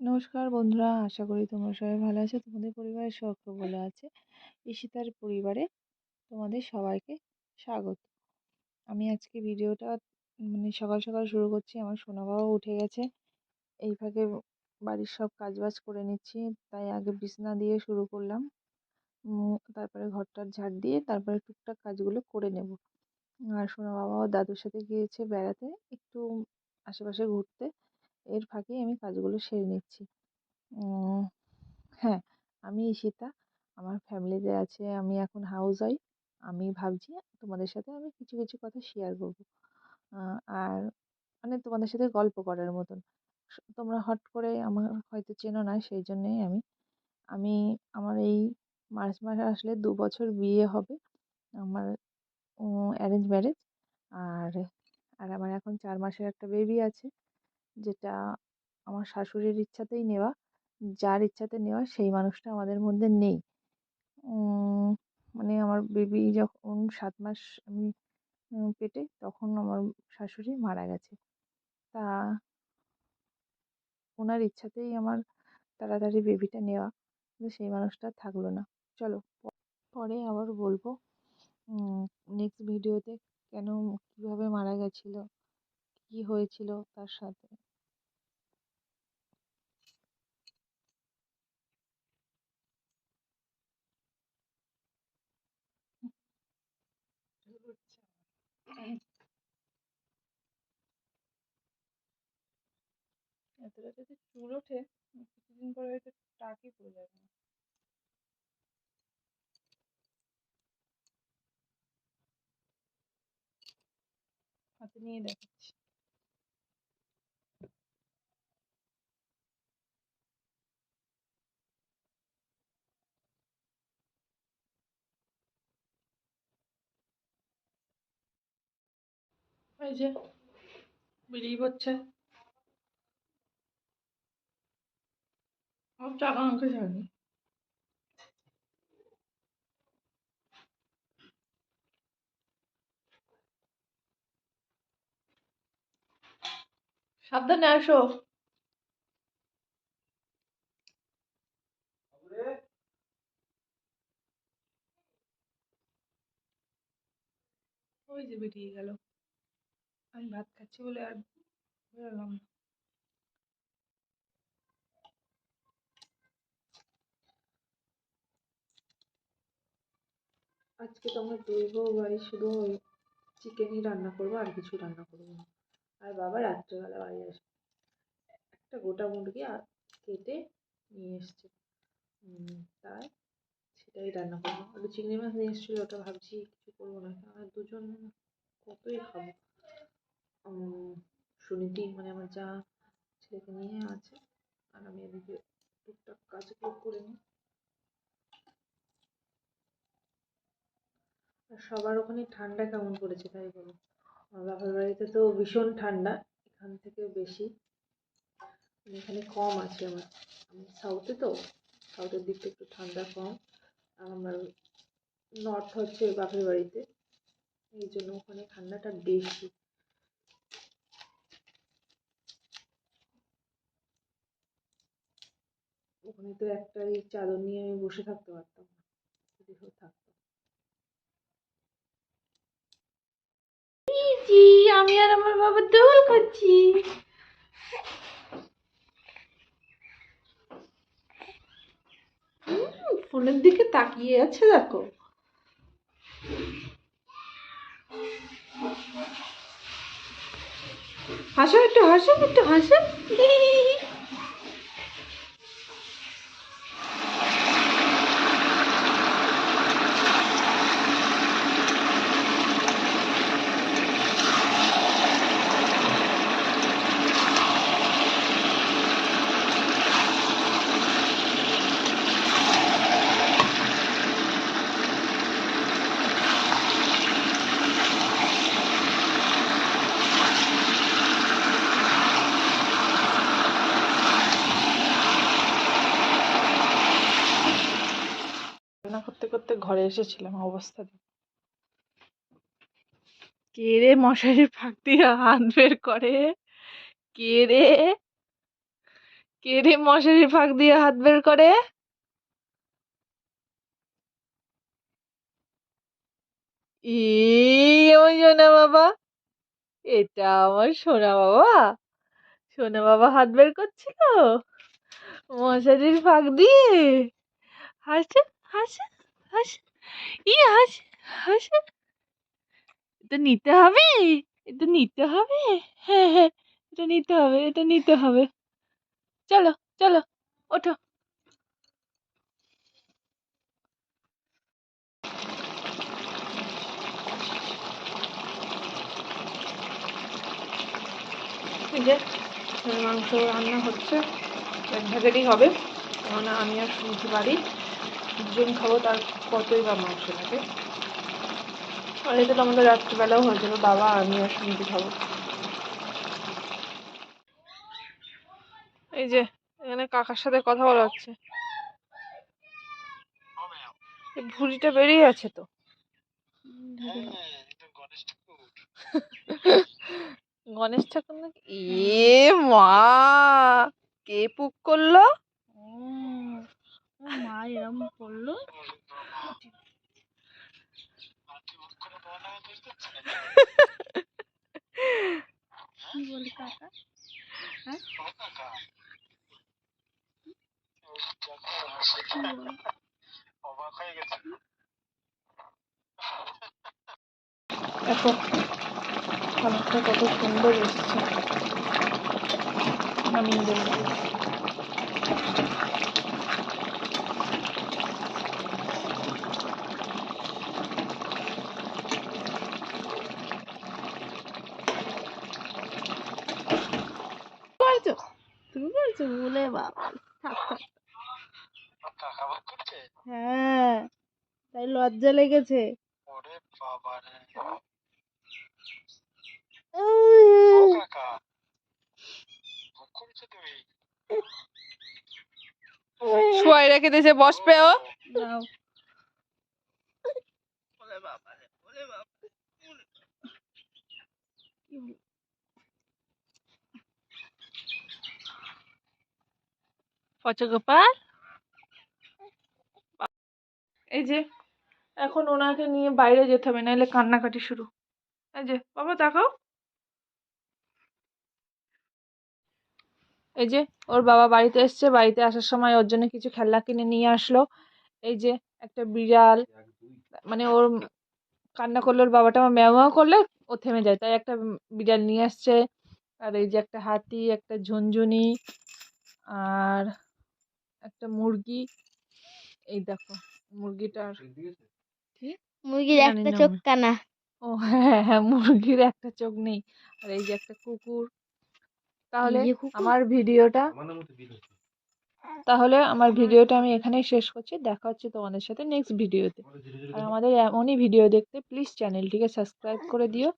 নমস্কার বন্ধুরা, আশা করি তোমরা সবাই ভালো আছো। তোমাদের পরিবারের সকল ভালো আছে। ঈশিতার পরিবারে তোমাদের সবাইকে স্বাগত। আমি আজকে ভিডিওটা মানে সকাল সকাল শুরু করছি। আমার সোনা বাবা উঠে গেছে। এই ফাঁকে বাড়ির সব কাজবাজ করে নিচ্ছি। তাই আগে বিছনা দিয়ে শুরু করলাম। তারপরে ঘরটার ঝাড় দিয়ে তারপরে টুকটাক কাজগুলো করে নেব। আর সোনা বাবাও দাদুর সাথে গিয়েছে বেড়াতে, একটু আশেপাশে ঘুরতে। এর ফাঁকেই আমি কাজগুলো সেরে নিচ্ছি। হ্যাঁ আমি ঈশিতা, আমার ফ্যামিলিতে আছে, আমি এখন হাউস ওয়াইফ আমি ভাবছি তোমাদের সাথে আমি কিছু কিছু কথা শেয়ার করব। আর মানে তোমাদের সাথে গল্প করার মতন। তোমরা হট করে আমার হয়তো চেনো না, সেই জন্যেই আমি আমি আমার এই মার্চ মাসে আসলে দু বছর বিয়ে হবে, আমার অ্যারেঞ্জ ম্যারেজ আর আর আমার এখন চার মাসের একটা বেবি আছে। যেটা আমার শাশুড়ির ইচ্ছাতেই নেওয়া, যার ইচ্ছাতে নেওয়া সেই মানুষটা আমাদের মধ্যে নেই। মানে আমার বেবি যখন সাত মাস আমি পেটে তখন আমার শাশুড়ি মারা গেছে। তা ওনার ইচ্ছাতেই আমার তাড়াতাড়ি বেবিটা নেওয়া, কিন্তু সেই মানুষটা থাকল না। চলো, পরে আবার বলব নেক্সট ভিডিওতে কেন কীভাবে মারা গেছিল, কী হয়েছিল তার সাথে। এতটা যদি চুল ওঠে কিছুদিন পরে হয়তো টাকি পড়ে যাবে। হাতে নিয়ে দেখাচ্ছি। যে বেরিয়ে পড়ছে। টাকা আমাকে যায়নি সাবধানে আসো। ওই যে বেরিয়ে গেল। আমি ভাত খাচ্ছি বলে আর বেরোলাম না। আজকে তো আমার দুই বউ বাড়ি শুধু ওই চিকেনই রান্না করব, আর কিছু রান্না করব না। আর বাবা রাত্রেবেলা বাড়ি আসবে। একটা গোটা মুরগি আর কেটে নিয়ে এসছে। তাই সেটাই রান্না করব। আর চিংড়ি মাছ নিয়ে এসেছিল, ওটা ভাবছি কিছু করব না। আর দুজন কতই খাব। সুনীতি মানে আমার যা ছেলেকে নিয়ে আছে, আর আমি এদিকে টুকটাক কাজগুলো করে নিই। আর সবার ওখানে ঠান্ডা কেমন পড়েছে তাই বলো? আমার বাবার বাড়িতে তো ভীষণ ঠান্ডা, এখান থেকে বেশি। মানে এখানে কম আছে আমার। আমি সাউথে তো সাউথের দিকটা একটু ঠান্ডা কম। আমার নর্থ হচ্ছে বাপের বাড়িতে। এই জন্য ওখানে ঠান্ডাটা বেশি। ওখানে তো একটাই চাদর নিয়ে আমি বসে থাকতে পারতাম না। যদি থাকতো আমি আর আমার বাবা দোল করছি ফোনের দিকে তাকিয়ে আছে, দেখো। হাসো একটু হাসো একটু, হাসো। করতে ঘরে এসেছিলাম অবস্থা কে রে মশারির ফাঁক দিয়ে হাত বের করে? কে রে? কে রে মশারির ফাঁক দিয়ে হাত বের করে? ই সোনা বাবা, এটা আমার সোনা বাবা। সোনা বাবা হাত বের করছিল? মশারির ফাঁক দিয়ে? হাসে হাসে হাসে, ই হাসে হাসে। এটা নিতে হবে? এটা নিতে হবে? হ্যাঁ হ্যাঁ এটা নিতে হবে, এটা নিতে হবে। চলো চলো, ওঠো। যে মাংস রান্না হচ্ছে। এক ভাগেরই হবে, কেননা আমি আর শুনতে পারি দুজন খাব, তার কতই বা মাংস লাগে। আর এটা তো আমাদের রাত্রিবেলাও হয়ে যাবে, বাবা, আমি আর শুনতে খাব। এই যে, এখানে কাকার সাথে কথা বলা হচ্ছে। ভুঁড়িটা বেরিয়ে আছে তো। গণেশ ঠাকুর নাকি? এ মা, কে পুক করল? মা এরম কি বলি কাকা? খাবারটা কত সুন্দর এসছে। নামিয়ে দেবো বলে বাবা। থাক থাক হ্যাঁ তাই লজ্জা লেগেছে। শুয়াই রেখে দিয়েছে বসবে ও নাও ওরে বাবা রে ওরে বাবা কি হলো? পচগোপাল এই যে, এখন ওনাকে নিয়ে বাইরে যেতে হবে নাহলে কান্নাকাটি শুরু। এই যে, বাবা তাকাও। এই যে, ওর বাবা বাড়িতে এসছে, বাড়িতে আসার সময় ওর জন্য কিছু খেলনা কিনে নিয়ে আসলো। এই যে, একটা বিড়াল মানে ওর কান্না করলে ওর বাবাটা আমার ম্যাও করলে ও থেমে যায়। তাই একটা বিড়াল নিয়ে আসছে। আর এই যে, একটা হাতি, একটা ঝুনঝুনি, আর একটা মুরগি। এই দেখো মুরগিটার কি? মুরগির একটা না চোখ কানা। ও হ্যাঁ হ্যাঁ মুরগির একটা চোখ নেই। আর এই যে একটা কুকুর। তাহলে? আমার ভিডিওটা তাহলে আমার ভিডিওটা আমি এখানেই শেষ করছি। দেখা হচ্ছে তোমাদের সাথে নেক্সট ভিডিওতে। আর আমাদের এমনই ভিডিও দেখতে প্লিজ চ্যানেলটিকে সাবস্ক্রাইব করে দিও।